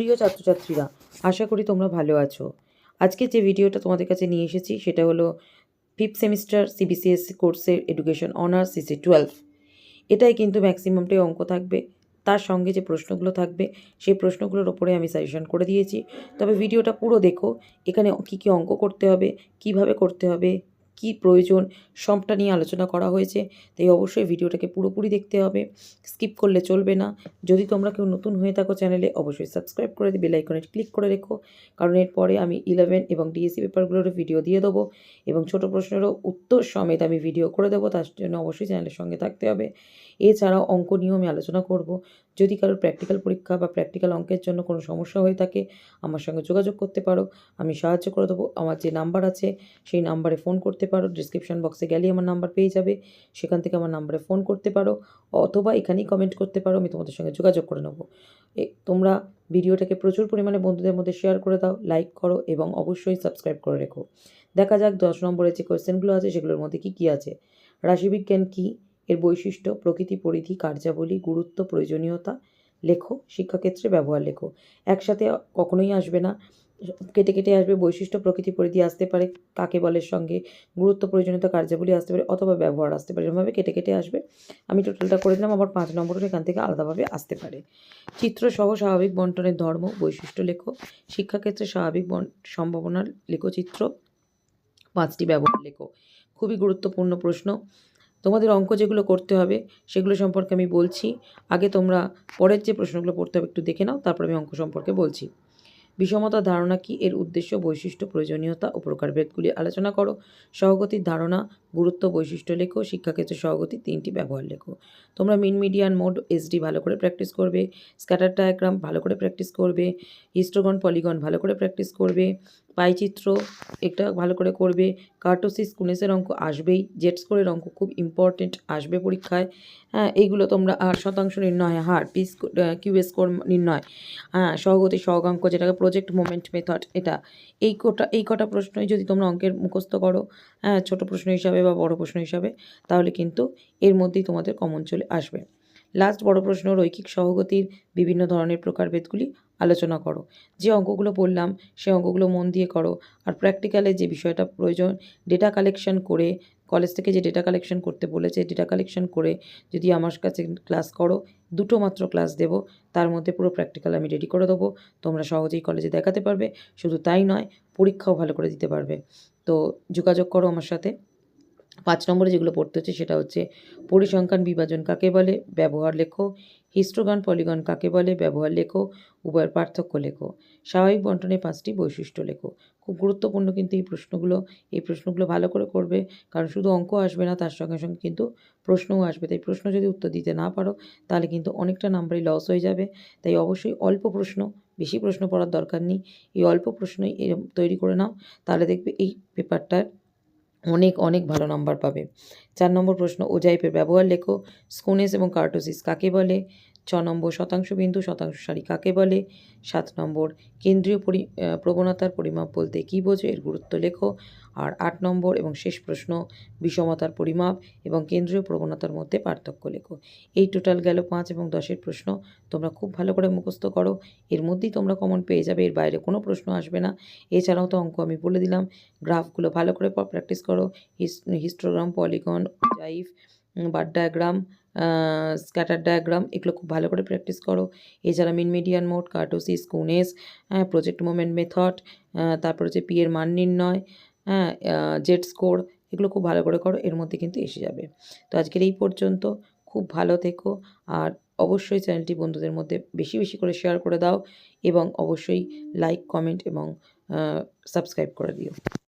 প্রিয় ছাত্রছাত্রীরা, আশা করি তোমরা ভালো আছো। আজকে যে ভিডিওটা তোমাদের কাছে নিয়ে এসেছি, সেটা হলো ফিফথ সেমিস্টার সিবিসিএসসি কোর্সের এডুকেশন অনার্স সিসি টুয়েলভ এটাই কিন্তু ম্যাক্সিমামটাই অঙ্ক থাকবে। তার সঙ্গে যে প্রশ্নগুলো থাকবে, সেই প্রশ্নগুলোর ওপরে আমি সাজেশন করে দিয়েছি। তবে ভিডিওটা পুরো দেখো, এখানে কী কী অঙ্ক করতে হবে, কীভাবে করতে হবে কি প্রয়োজন সবটা নিয়ে আলোচনা করা হয়েছে, তাই অবশ্যই ভিডিওটাকে পুরোপুরি দেখতে হবে। স্কিপ করলে চলবে না। যদি তোমরা কেউ নতুন হয়ে থাকো চ্যানেলে, অবশ্যই সাবস্ক্রাইব করে বেল আইকনে ক্লিক করে রেখো। কারণ এরপরে আমি ইলেভেন এবং ডিএসসি পেপারগুলোরও ভিডিও দিয়ে দেবো এবং ছোট প্রশ্নেরও উত্তর সমেত আমি ভিডিও করে দেবো, তার জন্য অবশ্যই চ্যানেলের সঙ্গে থাকতে হবে। এছাড়াও অঙ্ক নিয়েও আমি আলোচনা করব। যদি কারোর প্র্যাকটিক্যাল পরীক্ষা বা প্র্যাকটিক্যাল অঙ্কের জন্য কোনো সমস্যা হয়ে থাকে, আমার সঙ্গে যোগাযোগ করতে পারো। আমি সাহায্য করে দেবো। আমার যে নাম্বার আছে, সেই নাম্বারে ফোন করতে পারো। ডিসক্রিপশন বক্সে গেলেই আমার নাম্বার পেয়ে যাবে। সেখান থেকে আমার নাম্বারে ফোন করতে পারো। অথবা এখানেই কমেন্ট করতে পারো। আমি তোমাদের সঙ্গে যোগাযোগ করে নেব। তোমরা ভিডিওটাকে প্রচুর পরিমাণে বন্ধুদের মধ্যে শেয়ার করে দাও লাইক করো এবং অবশ্যই সাবস্ক্রাইব করে রেখো। দেখা যাক দশ নম্বরে যে কোয়েশ্চেনগুলো আছে, সেগুলোর মধ্যে কী কী আছে। রাশিবিজ্ঞান কী? এর বৈশিষ্ট্য প্রকৃতি পরিধি, কার্যাবলী, গুরুত্ব, প্রয়োজনীয়তা, লেখো, শিক্ষাক্ষেত্রে ব্যবহার লেখো। একসাথে কখনোই আসবে না। কেটে কেটে আসবে, বৈশিষ্ট্য প্রকৃতি পরিধি আসতে পারে, কাকে বলের সঙ্গে, গুরুত্ব, প্রয়োজনীয়তা, কার্যাবলী আসতে পারে অথবা ব্যবহার আসতে পারে। এরকমভাবে কেটে কেটে আসবে। আমি টোটালটা করে দিলাম, আবার পাঁচ নম্বরের এখান থেকে আলাদাভাবে আসতে পারে। চিত্র সহ স্বাভাবিক বন্টনের ধর্ম, বৈশিষ্ট্য লেখো, শিক্ষাক্ষেত্রে স্বাভাবিক বন, সম্ভাবনার লেখো চিত্র, পাঁচটি ব্যবহার লেখো। খুবই গুরুত্বপূর্ণ প্রশ্ন। তোমাদের অঙ্ক যেগুলো করতে হবে, সেগুলো সম্পর্কে আমি বলছি। আগে তোমরা পরের যে প্রশ্নগুলো পড়তে হবে একটু দেখে নাও, তারপর আমি অঙ্ক সম্পর্কে বলছি। বিষমতার ধারণা কি? এর উদ্দেশ্য, বৈশিষ্ট্য, প্রয়োজনীয়তা ও প্রকারভেদগুলি আলোচনা করো। সহগতির ধারণা, গুরুত্ব, বৈশিষ্ট্য লেখো, শিক্ষাক্ষেত্রে সহগতি তিনটি ব্যবহার লেখো। তোমরা মিন মিডিয়ান মোড এসডি ভালো করে প্র্যাকটিস করবে স্ক্যাটার ডায়াগ্রাম ভালো করে প্র্যাকটিস করবে হিস্টোগন পলিগন ভালো করে প্র্যাকটিস করবে পাইচিত্র এটা ভালো করে করবে, কার্টোসিস কুনেসের অঙ্ক আসবেই জেট স্কোরের অঙ্ক খুব ইম্পর্টেন্ট আসবে পরীক্ষায় হ্যাঁ এইগুলো তোমরা আর শতাংশ নির্ণয়, হার পিস কিউএস স্কোর নির্ণয় হ্যাঁ সহগতি, সহগাঙ্ক যেটাকে প্রজেক্ট মোমেন্ট মেথড এটা, এই কটা এই কটা প্রশ্নই যদি তোমরা অঙ্কের মুখস্থ করো হ্যাঁ ছোটো প্রশ্ন হিসাবে বা বড় প্রশ্ন হিসাবে, তাহলে কিন্তু এর মধ্যেই তোমাদের কমন চলে আসবে। লাস্ট বড় প্রশ্ন, রৈখিক সহগতির বিভিন্ন ধরনের প্রকারভেদগুলি আলোচনা করো। যে অঙ্কগুলো বললাম সে অঙ্কগুলো মন দিয়ে করো আর প্র্যাকটিক্যালে যে বিষয়টা প্রয়োজন ডেটা কালেকশন করে কলেজ থেকে যে ডেটা কালেকশন করতে বলেছে ডেটা কালেকশন করে যদি আমার কাছে ক্লাস করো, দুটো মাত্র ক্লাস দেবো, তার মধ্যে পুরো প্র্যাকটিক্যাল আমি রেডি করে দেবো। তোমরা সহজেই কলেজে দেখাতে পারবে। শুধু তাই নয়, পরীক্ষাও ভালো করে দিতে পারবে। তো যোগাযোগ করো আমার সাথে। পাঁচ নম্বরে যেগুলো পড়তে হচ্ছে সেটা হচ্ছে পরিসংখ্যান বিভাজন কাকে বলে, ব্যবহার লেখো হিস্টোগান পলিগন কাকে বলে, ব্যবহার লেখো, উভয়ের পার্থক্য লেখো, স্বাভাবিক বন্টনে পাঁচটি বৈশিষ্ট্য লেখো। খুব গুরুত্বপূর্ণ কিন্তু এই প্রশ্নগুলো এই প্রশ্নগুলো ভালো করে করবে, কারণ শুধু অঙ্ক আসবে না, তার সঙ্গে সঙ্গে কিন্তু প্রশ্নও আসবে। তাই প্রশ্ন যদি উত্তর দিতে না পারো, তাহলে কিন্তু অনেকটা নাম্বারই লস হয়ে যাবে। তাই অবশ্যই অল্প প্রশ্ন, বেশি প্রশ্ন পড়ার দরকার নেই। এই অল্প প্রশ্নই তৈরি করে নাও, তাহলে দেখবে এই পেপারটার অনেক অনেক ভালো নাম্বার পাবে। চার নম্বর প্রশ্ন ওজাইপের ব্যবহার লেখো স্কোনেস এবং কার্টোসিস কাকে বলে? ছ নম্বর শতাংশ বিন্দু শতাংশ সারি কাকে বলে? সাত নম্বর কেন্দ্রীয় পরি প্রবণতার পরিমাপ বলতে কী বোঝো? এর গুরুত্ব লেখো। আর আট নম্বর এবং শেষ প্রশ্ন, বিষমতার পরিমাপ এবং কেন্দ্রীয় প্রবণতার মধ্যে পার্থক্য লেখো। এই টোটাল গেল পাঁচ এবং দশের প্রশ্ন। তোমরা খুব ভালো করে মুখস্থ করো। এর মধ্যেই তোমরা কমন পেয়ে যাবে, এর বাইরে কোনো প্রশ্ন আসবে না। এছাড়াও তো অঙ্ক আমি বলে দিলাম। গ্রাফগুলো ভালো করে প্র্যাকটিস করো। হিস্টোগ্রাম পলিগন জাইফ বার ডায়াগ্রাম স্ক্যাটার ডায়াগ্রাম এগুলো খুব ভালো করে প্র্যাকটিস করো। এছাড়া মিন মিডিয়ান মোড কার্টোসিস কুনেস হ্যাঁ প্রজেক্ট মোমেন্ট মেথড তারপর হচ্ছে পি এর মান নির্ণয় হ্যাঁ জেট স্কোর এগুলো খুব ভালো করে করো, এর মধ্যে কিন্তু এসে যাবে। তো আজকের এই পর্যন্ত, খুব ভালো থেকো, আর অবশ্যই চ্যানেলটি বন্ধুদের মধ্যে বেশি বেশি করে শেয়ার করে দাও, এবং অবশ্যই লাইক কমেন্ট এবং সাবস্ক্রাইব করে দিও।